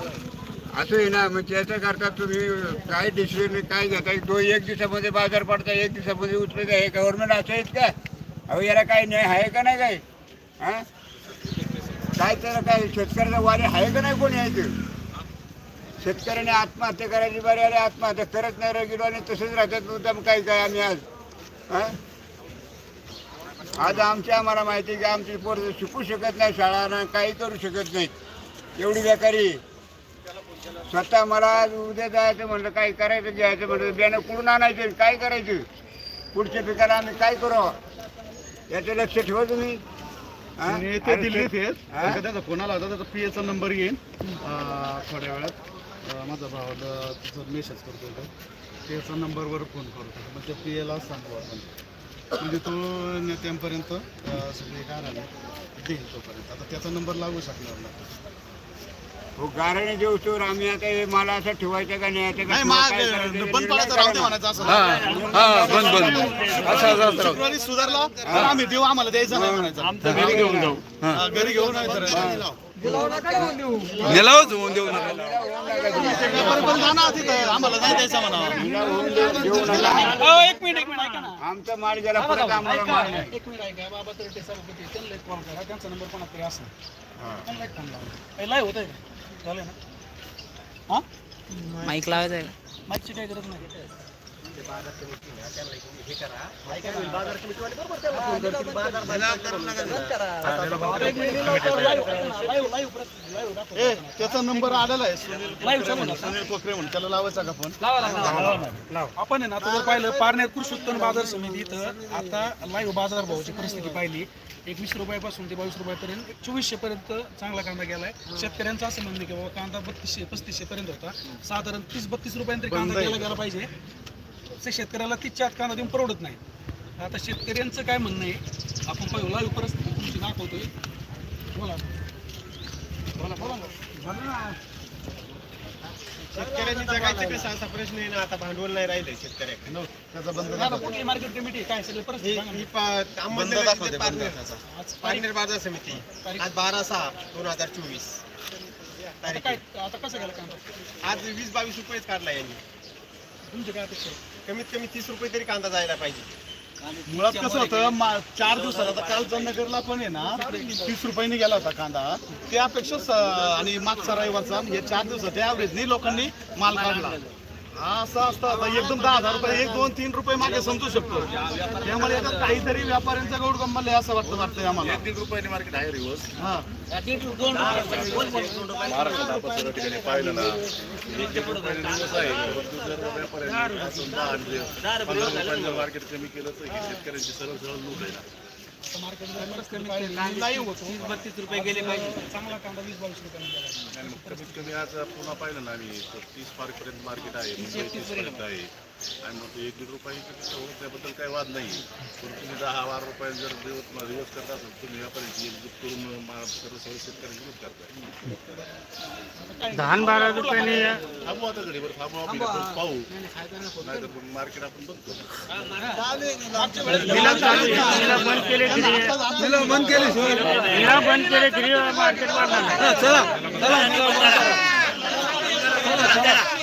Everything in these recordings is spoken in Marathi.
असं आहे ना मग त्याच्या करता तुम्ही काय डिसिजन काय घेता? तो एक दिवसामध्ये बाजार पडता एक दिवसामध्ये उचलत आहे गव्हर्नमेंट असं आहेत का? अहो याला काय न्याय आहे का नाही काय हा? काय त्याला काय शेतकऱ्याचा वारी आहे का नाही कोणी यायचं शेतकऱ्याने आत्महत्या करायची बारी आली आत्महत्या करत नाही गेलो आणि तसंच राहतात मुद्दाम काय काय आम्ही आज. हां? आज आमची आम्हाला माहिती आहे की आमची पोरं शिकू शकत नाही शाळा ना काही करू शकत नाहीत. एवढी बेकारी. स्वतः मला आज उद्या जायचं म्हणलं काय करायचं घ्यायचं म्हणलं बियाणं कुठून आणायचं काय करायचं? पुढच्या पिकाला आम्ही काय करावं याचं लक्ष ठेवा तुम्ही. आणि दिल्लीत ते-? त्याचा फोन आला होता त्याचा पी एचा नंबर येईल अं, थोड्या वेळात. माझा भाऊ तिचा मेसेज करतो पी एचा नंबरवर फोन करतो मग त्या पी एला सांगू आपण. म्हणजे तो नेत्यांपर्यंत सगळे काय राहिले देईल तोपर्यंत. आता त्याचा नंबर लागू शकणार नाही. हो गाराणे देऊस्तोवर आम्ही आता हे मला असं ठेवायचं का नाही याचं का नाही किंवा मग काय करायचं ते बंद पडायचं करा राहू दे ना. म्हणायचं असं. हा बंद बंद. असं असं असं राहू. शुक्रवारी सुधारला तर आम्ही देऊ आम्हाला द्यायचं नाही म्हणायचं. घरी घेऊन जाऊ. हा, घरी घेऊन नाही तर निलावच होऊन देऊ नका पण तिथं आम्हाला नाही द्यायचं म्हणा हिला होऊन देऊ- देऊ नका. एक मिनिट एक मिनिट ऐका ना. आमचा माल गेला परत आम्हाला माल नाही. एक मिनिट ऐका. बाबा तर्टे सभापती त्यांना एक कॉल करा त्यांचा नंबर कोणाकडे असं हा. त्यांना एक फोन लावा का झालं ना? हा? माईक लावायचं आहे? मागची काही गरज नाही. ए त्याचा नंबर आलेला आहे. सुनील कोकरे म्हणून. त्याला लावायचा का फोन? आपण आहे ना आता जर पाहिलं पारनेर कृषी उत्पन्न बाजार समिती इथं आता लाईव्ह बाजार भावाची परिस्थिती पाहिली. एक वीस रुपयापासून ते बावीस रुपयापर्यंत चोवीसशे पर्यंत चांगला कांदा गेलाय. शेतकऱ्यांचं असं म्हणणं आहे की बाबा कांदा बत्तीसशे पस्तीसशे पर्यंत होता. साधारण तीस बत्तीस रुपयांत तरी कांदा गेला गेला पाहिजे. ते शेतकऱ्याला तीसच्या आत कांदा देऊन परवडत नाही. आता शेतकऱ्यांचं काय म्हणणं आहे? आपण पाहिलं लाईव्ह परिस्थिती तुमची दाखवतोय बोला. बोला बोला ना. शेतकऱ्यांनी जगायचं कसं असा प्रश्न आहे ना आता भांडवल नाही राहिले शेतकऱ्याकडे. त्याचा बंद दादा, कुठली मार्केट कमिटी काय सगळी परिस्थिती सांगा ना. ही पा- अहमदनगर जिल्ह्यात पारनेर आज पारनेर बाजार समिती. आज बारा सहा दोन हजार चोवीस. आता तारीख काय आता कसं गेला आज वीस बावीस रुपयेच काढला यांनी. तुमची काय अपेक्षा आहे? कमीत कमी तीस रुपये तरी कांदा जायला पाहिजे. मुळात कसं होतं मा- चार दिवसात आता काल चंदनगरला पण आहे ना तीस रुपयाने गेला होता कांदा. त्यापेक्षा स- आणि मागचा रविवारचा हे चार दिवसात ॲव्हरेजनी लोकांनी माल काढला. असं असतं आता एकदम दहा हजार रुपये एक दोन तीन रुपये मागे समजू शकतो त्यामुळे आता काहीतरी व्यापाऱ्यांचा गौड गंमल असं वाटतं वाटतंय आम्हाला एक दीड रुपयाने मार्केट आहे रिवर्स हा महाराष्ट्रात आपण सर्व ठिकाणी पाहिलं ना एक दीड रुपयाने दिवस आहे परंतु जर व्यापाऱ्यांनी असून दहा आणि पंधरा रुपयाने जर मार्केट कमी केलं तर ही शेतकऱ्यांची सरळ सरळ लूट आहे ना बत्तीस रुपये गेले पाहिजे चांगला कांदा वीस बावीस कमी आज पुन्हा पाहिलं ना आम्ही तीस पर्यंत मार्केट आहे मुंबई तीस पर्यंत आहे आणि मग ते एक दीड रुपये त्याबद्दल काही वाद नाही पण तुम्ही दहा बारा रुपये जर दिवस दिवस करता असाल तुम्ही व्यापाऱ्यांची एकजूट करून सर्व सर्व शेतकऱ्यांची लूट करताय. दहा बारा रुपयाने थांबू आता घडीभर थांबू आपण पाहू. नाही तर मार्केट आपण बघतो बंद केले तरी मार्केट वाढणार बंद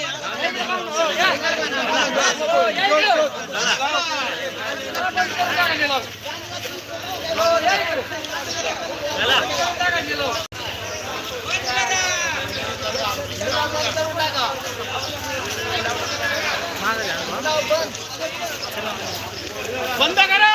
करा लिलाव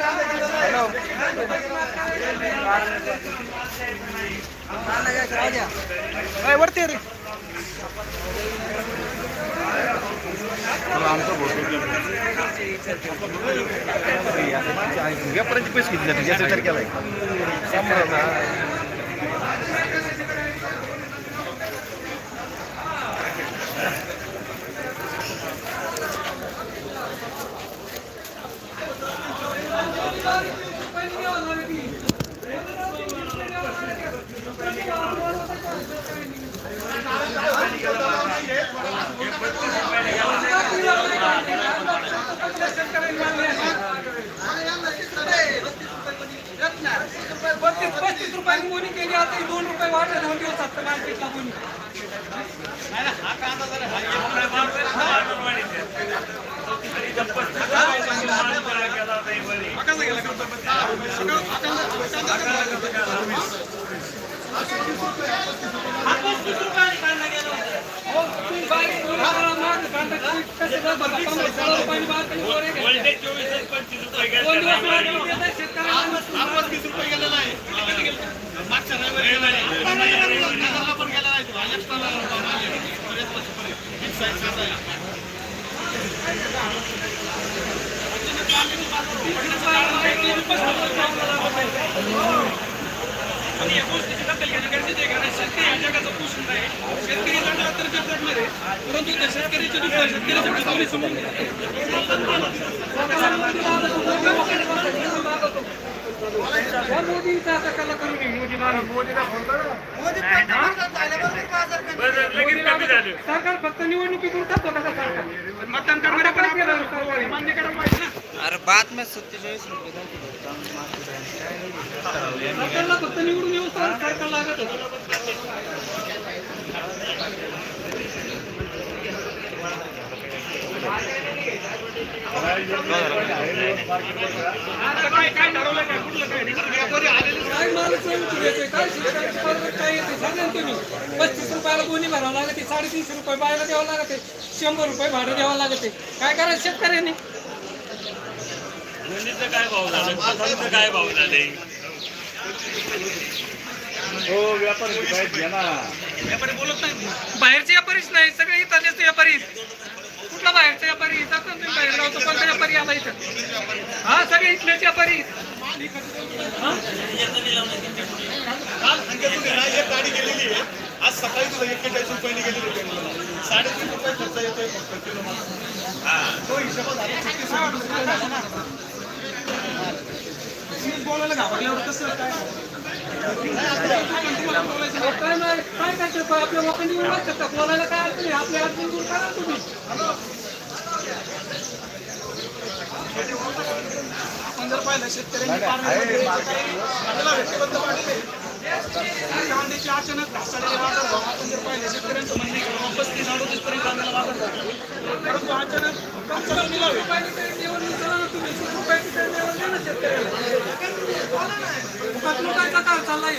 वरती रे. व्यापाराचे पैसे किती जाते याचा विचार केलाय रुपयांनी कोणी केली आता ही दोन रुपये वाढले दोन दिवस आता मार्केटला कोणी. दोन दिवस मार्केट रुपये गेलेला आहे मागच्या रविवारी पण गेलेला आहे आणि या गोष्टीची दखल घेणं गरजेचं आहे कारण शेतकरी हा जगाचा पोषण आहे शेतकरी लढला तर जग जगणार आहे परंतु त्या शेतकऱ्याचे दुःख शेतकऱ्याच्या दुःखाने मोदींचा आता कला करून घे, मोदी माणूस. सरकार फक्त निवडणुकीपुरतं स्वतःचं सरकार मतदान करणाऱ्या पण आपल्याला सरकारने मान्य करायला पाहिजे ना अरे बातम्या सत्तेचाळीस रुपये सरकारला फक्त निवडून येऊ सरकार लागत होतं. काय काय काय येते, सांगा तुम्ही पस्तीस रुपयाला कोणी भरावं लागते साडेतीनशे रुपये बायला द्यावं लागते शंभर रुपये भाडं द्यावं लागते काय करायचं शेतकऱ्यांनी काय भाव झाले हो व्यापारी बाहेरचे व्यापारीच नाही सगळे इथलेच व्यापारी कुठला बाहेरचा व्यापारी? जातो ना तुम्ही बाहेर लावतो कोणता व्यापारी आला इथं? हा सगळे इथलेच व्यापारी. आहे. आज सकाळी एक्केचाळीस रुपयांनी गेलेली आहे साडेतीन रुपये खर्च येतोय फक्त किलो. हा. तो. बोलायला घाबरल्यावर कसं काय? काय काय करतात आपल्या लोकांनी बोलायला काय आपल्या अडचण दूर करा तुम्ही आपण जर पाहिलं शेतकऱ्यांनी पारनेरमध्ये अचानक घासाळलेले बाजार आपण जर पाहिलं शेतकऱ्यांचं म्हणणं आहे की अडोतीस पर्यंत कांद्याला परंतु अचानक कमचाला मिळावे रुपयाने काही तुम्ही रुपयाची काही द्या ना शेतकऱ्याला. फुकट लोकांचा चाललाय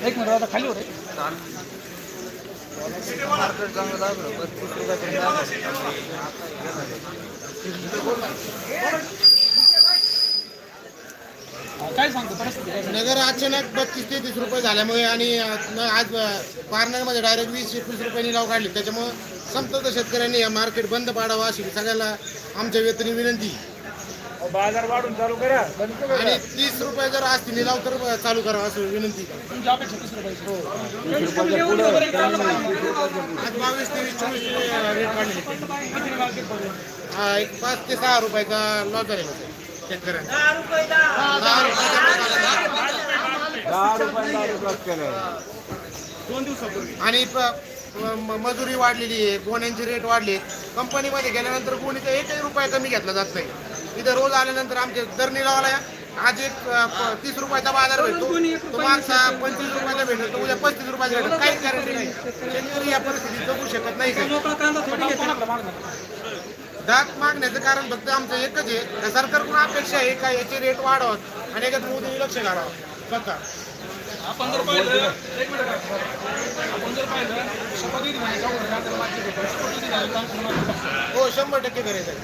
एक मिनिट आता खाली होते काय सांगतो परिस्थिती नगर अचानक बत्तीस तेहतीस रुपये झाल्यामुळे आणि आज पार्नरमध्ये डायरेक्ट वीस एकवीस रुपयांनी लाव काढली. त्याच्यामुळं संतप्त शेतकऱ्यांनी या मार्केट बंद पाडावं अशी सगळ्याला आमच्या वेतनी विनंती. बाजार वाढून चालू करा. आणि तीस रुपये जर असतील निलाव तर चालू करावं असं विनंती. तीस हो. आज बावीस तेवीस चोवीस रुपये रेट पडेल हा एक पाच ते सहा रुपयाचा लॉस आहे शेतकऱ्यांचा. दहा दोन दिवसापूर्वी. आणि प- म- मजुरी वाढलेली आहे गोण्यांचे रेट वाढले कंपनीमध्ये गेल्यानंतर गोणीचा एकही रुपया कमी घेतला जात नाही. इथं रोज आल्यानंतर आमचे दर निघाला आज एक अ, प- तीस रुपयाचा बाजार भेटतो. तो मागचा पंचवीस रुपयाचा भेटतो तो उद्या पस्तीस रुपयाचा भेटतो. काहीच गॅरंटी नाही. शेतकरी या परिस्थितीत जगू शकत नाही. दाग मागण्याचं कारण फक्त आमचं एकच आहे. का सरकारकडून अपेक्षा आहे का याचे रेट वाढवत आणि याच्यात मोदींनी लक्ष घालावं? बघा आपण जर पाहिलं एक मिनिट का? आपण जर पाहिलं शपथविधी म्हणजे. शपथविधी झाली हो शंभर टक्के करायचं आहे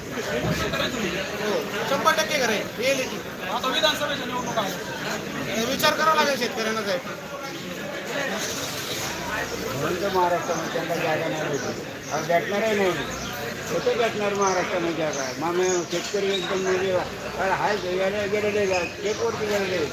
हो शंभर टक्के करायचं येईल की आता विधानसभेच्या निवडणूक आहे विचार करावा लागेल शेतकऱ्यांना साहेब. महाराष्ट्रामध्ये त्यांना जागा नाही भेटली. अहो भेटणारही नाही. कसं भेटणार महाराष्ट्रामध्ये काय. मामे शेतकरी एकदम म्हणजे काय हाय गेले गेलेले शेतवरती गेलेले